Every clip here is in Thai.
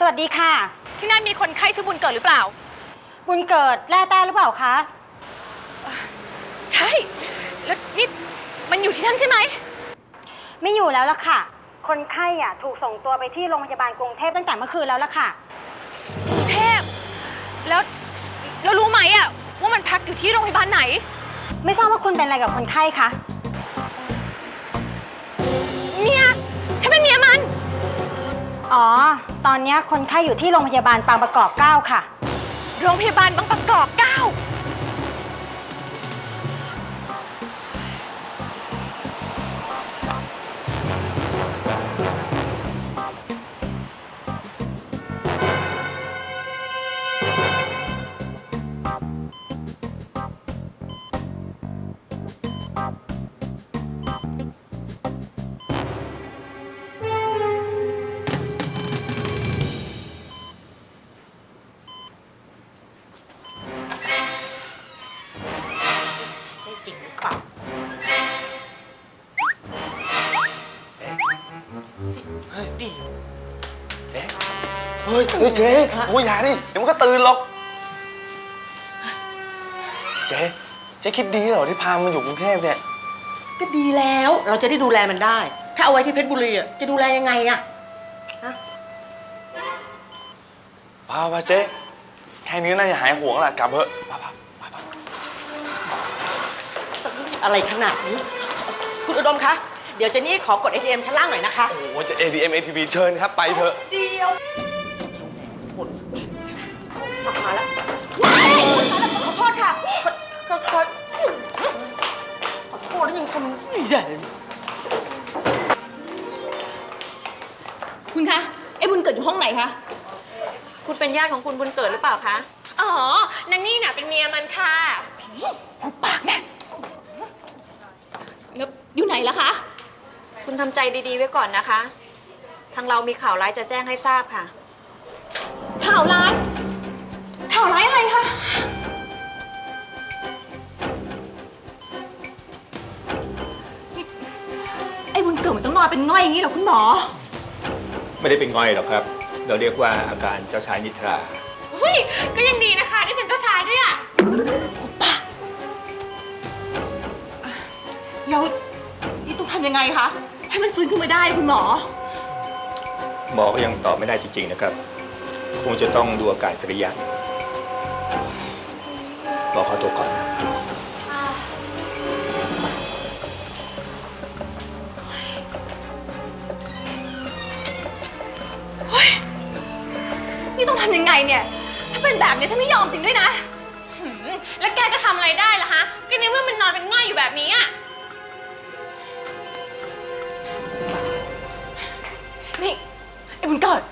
สวัสดีค่ะ ที่นั่นมีคนไข้ชื่อบุญเกิดหรือเปล่า บุญเกิดแร่แต้หรือเปล่าคะ ใช่ แล้วนี่มันอยู่ที่นั่นใช่ไหม ไม่อยู่แล้วล่ะค่ะ คนไข้อะถูกส่งตัวไปที่โรงพยาบาลกรุงเทพตั้งแต่เมื่อคืนแล้วล่ะค่ะ กรุงเทพ แล้วแล้วรู้ไหมอะว่ามันพักอยู่ที่โรงพยาบาลไหน ไม่ทราบว่าคุณเป็นอะไรกับคนไข้คะ เมีย ฉันเป็นเมียมัน อ๋อ ตอนนี้คนไข้อยู่ที่โรงพยาบาลบางประกอบ 9 ค่ะ โรงพยาบาลบางประกอบเก้า เฮ้ยเฮ้ยเจ๊โอ้ยอย่าดิเดี๋ยวมันก็ตื่นหรอก เจ๊เจ๊คิดดีเหรอที่พามันอยู่กรุงเทพเนี่ย ก็ดีแล้วเราจะได้ดูแลมันได้ ถ้าเอาไว้ที่เพชรบุรีอะจะดูแลยังไงอะฮะพาพาเจ๊แค่นี้น่าจะหายห่วงแล้วล่ะกลับเถอะพาพาพาพาอะไรขนาดนี้ คุณอุดมคะ เดี๋ยวเจนนี่ขอกด ATM ชั้นล่างหน่อยนะคะ โอ้โหจะ ATM ATV เชิญครับไปเถอะ เดียว หมดมาแล้วว้ายมาแล้วขอโทษค่ะขอขอขอโทษแล้วยังทำไม่ใช่คุณคะไอ้บุญเกิดอยู่ห้องไหนคะคุณเป็นญาติของคุณบุญเกิดหรือเปล่าคะ อ๋อนางนี่น่ะเป็นเมียมันค่ะหุบปากแม่แล้วอยู่ไหนล่ะคะ คุณทำใจดีๆไว้ก่อนนะคะ ทางเรามีข่าวร้ายจะแจ้งให้ทราบค่ะ ข่าวร้ายข่าวร้ายอะไรคะนี่ไอ้บุญเกิดมันต้องนอนเป็นง่อยอย่างนี้เหรอคุณหมอ ไม่ได้เป็นง่อยหรอกครับ เราเรียกว่าอาการเจ้าชายนิทรา เฮ้ย ก็ยังดีนะคะที่เป็นเจ้าชายด้วยอะปะแล้วนี่ต้องทำยังไงคะ ให้มันฟื้นขึ้นมาได้คุณหมอ หมอก็ยังตอบไม่ได้จริงๆนะครับ คงจะต้องดูอาการสักระยะบอกเขาตัวก่อนนะนี่ต้องทำยังไงเนี่ย ถ้าเป็นแบบนี้ฉันไม่ยอมจริงด้วยนะหืมแล้วแกจะทำอะไรได้ล่ะฮะ ก็ในเมื่อมันนอนเป็นง่อยอยู่แบบนี้อะนี่ไอ้บุญเกิด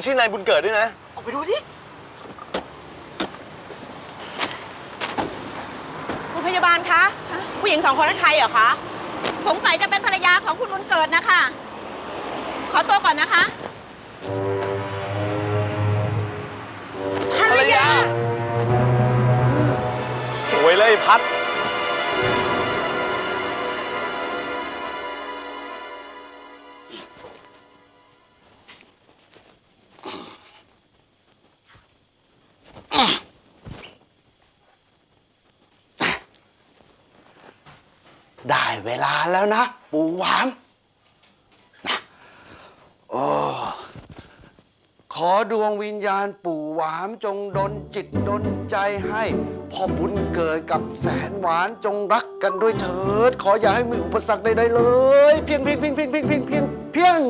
งชื่อนายบุญเกิดด้วยนะ ออกไปดูดิพยาบาลคะ ผู้หญิงสองคนนั้นใครเหรอคะ สงสัยจะเป็นภรรยาของคุณบุญเกิดนะคะ ขอตัวก่อนนะคะ ภรรยา สวยเลยพัด ได้เวลาแล้วนะ ปู่หวามนะโอ้ขอดวงวิญญาณปู่หวามจงดลจิตดลใจให้พ่อบุญเกิดกับแสนหวานจงรักกันด้วยเถิด ขออย่าให้มีอุปสรรคใดๆเลย เพียงเพียงเพียงเพียงเพียงเพียงเพียง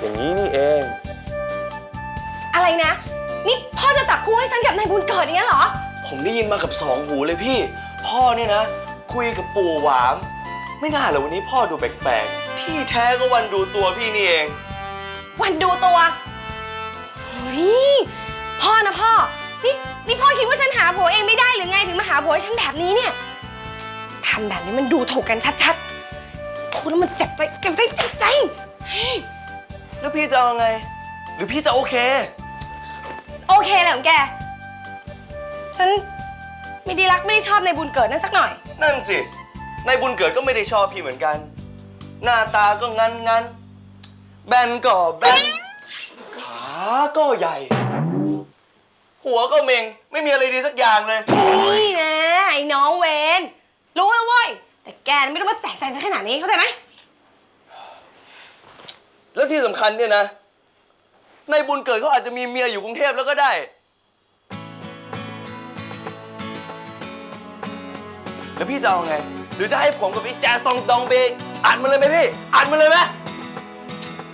อย่างนี้นี่เอง อะไรนะ นี่พ่อจะจับคู่ให้ฉันกับนายบุญเกิดอย่างนี้ยเหรอ ผมได้ยินมากับสองหูเลยพี่ พ่อเนี่ยนะ คุยกับปู่หวาม ไม่น่าเลยวันนี้พ่อดูแปลกๆ พี่แท้ก็วันดูตัวพี่นี่เอง วันดูตัวเฮ้ยพ่อนะพ่อ นี่นี่พ่อคิดว่าฉันหาผัวเองไม่ได้หรือไงถึงมาหาผัวให้ฉันแบบนี้เนี่ยทำแบบนี้มันดูถูกกันชัดๆ พูดแล้วมันเจ็บใจเจ็บใจเจ็บใจแล้วพี่จะเอาไง หรือพี่จะโอเค โอเคเลยของแก ฉันไม่ได้รักไม่ได้ชอบในบุญเกิดนั่นสักหน่อย นั่นสิ ในบุญเกิดก็ไม่ได้ชอบพี่เหมือนกัน หน้าตาก็งันงันๆแบนก็แบนขาก็ใหญ่ หัวก็เมง ไม่มีอะไรดีสักอย่างเลย นี่นะไอ้น้องเวนรู้แล้วเว้ย แต่แกไม่ต้องมาแจกใจฉันขนาดนี้เข้าใจไหมแล้วที่สำคัญเนี่ยนะ ในบุญเกิดเขาอาจจะมีเมียอยู่กรุงเทพแล้วก็ได้ แล้วพี่จะเอาไง หรือจะให้ผมกับไอ้แจซองดองไปอ่านมันเลยไหมพี่ อ่านมันเลยไหม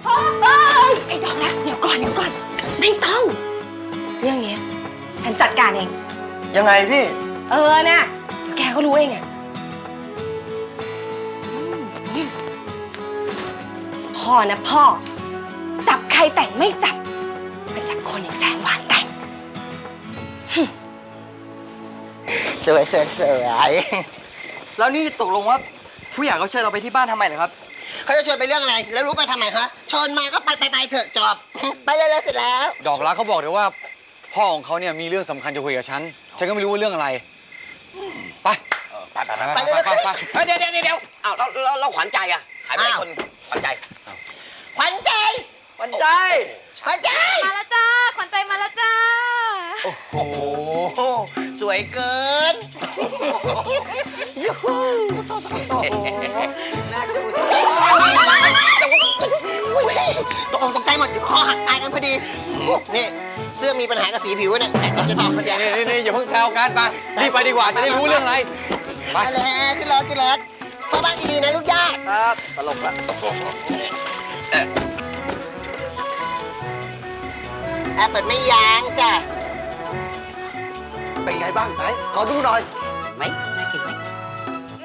พ่อเอ้ยไอ้ดอกนะ เดี๋ยวก่อนเดี๋ยวก่อน ไม่ต้อง เรื่องเนี้ยฉันจัดการเอง ยังไงพี่ เออนะเดี๋ยวแกก็รู้เองอะ พ่อนะพ่อ จับใครแต่งไม่จับมาจับคนอย่างแสงหวานแต่งสวยสวยสวยแล้วนี่ตกลงว่าผู้ใหญ่เขาเชิญเราไปที่บ้านทำไมเหรอครับ เขาจะชวนไปเรื่องอะไร แล้วรู้ไปทำไมคะชวนมาก็ไปไปไปเถอะจบ ไปเลยเลยเสร็จแล้ว ดอกรักเขาบอกเลยว่า พ่อของเขาเนี่ยมีเรื่องสำคัญจะคุยกับฉัน ฉันก็ไม่รู้ว่าเรื่องอะไร ไป ไปไปไปไปไปไปเฮ้ยเดี๋ยวเดี๋ยวเดี๋ยวอ้าวแล้วแล้วแล้วขวัญใจอะ หายไปไหนคนขวัญใจ ขวัญใจ ขวัญใจ ขวัญใจ มาแล้วจ้า ขวัญใจมาแล้วจ้า โอ้โห สวยเกินยูฮูโอ้โหน่าจูตกอกตกใจหมดคอหักตายกันพอดี นี่เสื้อมีปัญหากับสีผิวเนี่ยแต่จะตอบเชียร์นี่นี่นี่อย่าเพิ่งแซวกันไปรีบไปดีกว่าจะได้รู้เรื่องอะไร ไปแล้วขึ้นรถขึ้นรถ เข้าบ้านดีๆนะลูกยากครับตลกละแอปเปิลไม่ยั้งจ้ะเป็นไงบ้างไหนขอดูหน่อยไหมน่ากินไหม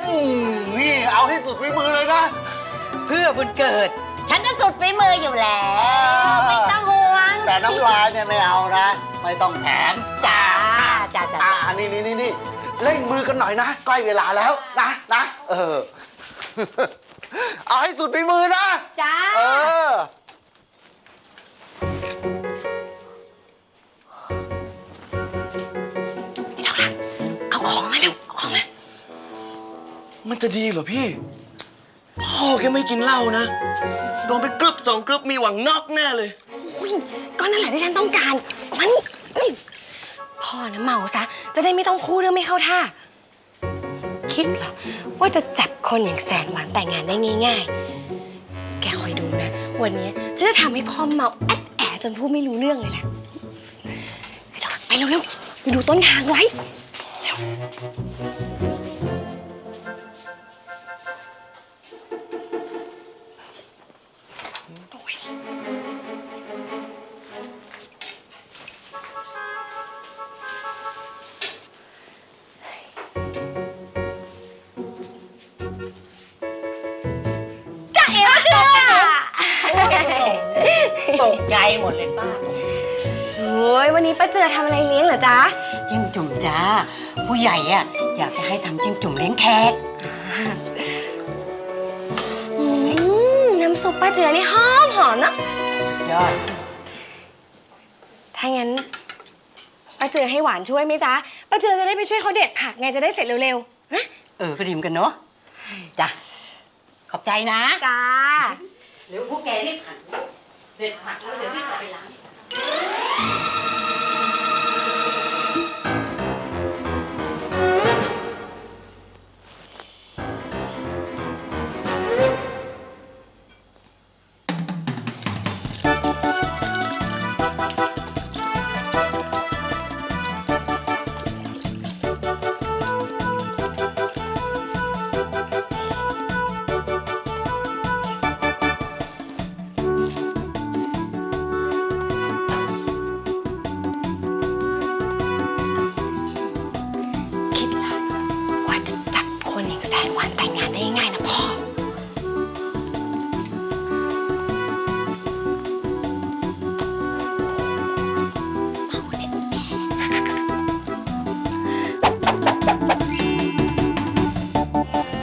อืมนี่เอาให้สุดฝีมือเลยนะ เพื่อบุญเกิด ฉันจะสุดฝีมืออยู่แล้ว ไม่ต้องห่วงแต่น้ำลายเนี่ยไม่เอานะ ไม่ต้องแถมจ้าจ้าจ้าอ่านี่นี่นี่นี่เร่งมือกันหน่อยนะ ใกล้เวลาแล้วนะนะ เออ เอาให้สุดฝีมือนะ จ้า เออ เอาของมาเร็วเอาของมา มันจะดีเหรอพี่ พ่อแกไม่กินเหล้านะ โดนไปกรึบสองกรึบมีหวังนอกแน่เลย อุ้ยก็นั่นแหละที่ฉันต้องการมานี่เอ้ยพ่อนะเมาซะ จะได้ไม่ต้องพูดเรื่องไม่เข้าท่า คิดเหรอ ว่าจะจับคนอย่างแสนหวานแต่งงานได้ง่ายๆ แกคอยดูนะ วันนี้จะได้ทำให้พ่อเมาแอดแอจนพูดไม่รู้เรื่องเลยแหละไปเร็วๆไปดูต้นทางไว้เร็ว ตกใจหมดเลยป้า โอ้ยวันนี้ป้าเจอทำอะไรเลี้ยงเหรอจ๊ะจิ้มจุ่มจ้า ผู้ใหญ่อะอยากจะให้ทำจิ้มจุ่มเลี้ยงแขกอืมน้ำซุปป้าเจือนี่หอมหอมเนอะสุดยอด ถ้างั้นป้าเจือให้หวานช่วยไหมจ๊ะป้าเจือจะได้ไปช่วยเขาเด็ดผักไงจะได้เสร็จเร็วๆนะเออก็ดีเหมอนกันเนาะจ้ะขอบใจนะ จ้า เดี๋ยวพวกแกรีบหันเด็ดผักแล้วเดี๋ยวรีบเอาไปล้าง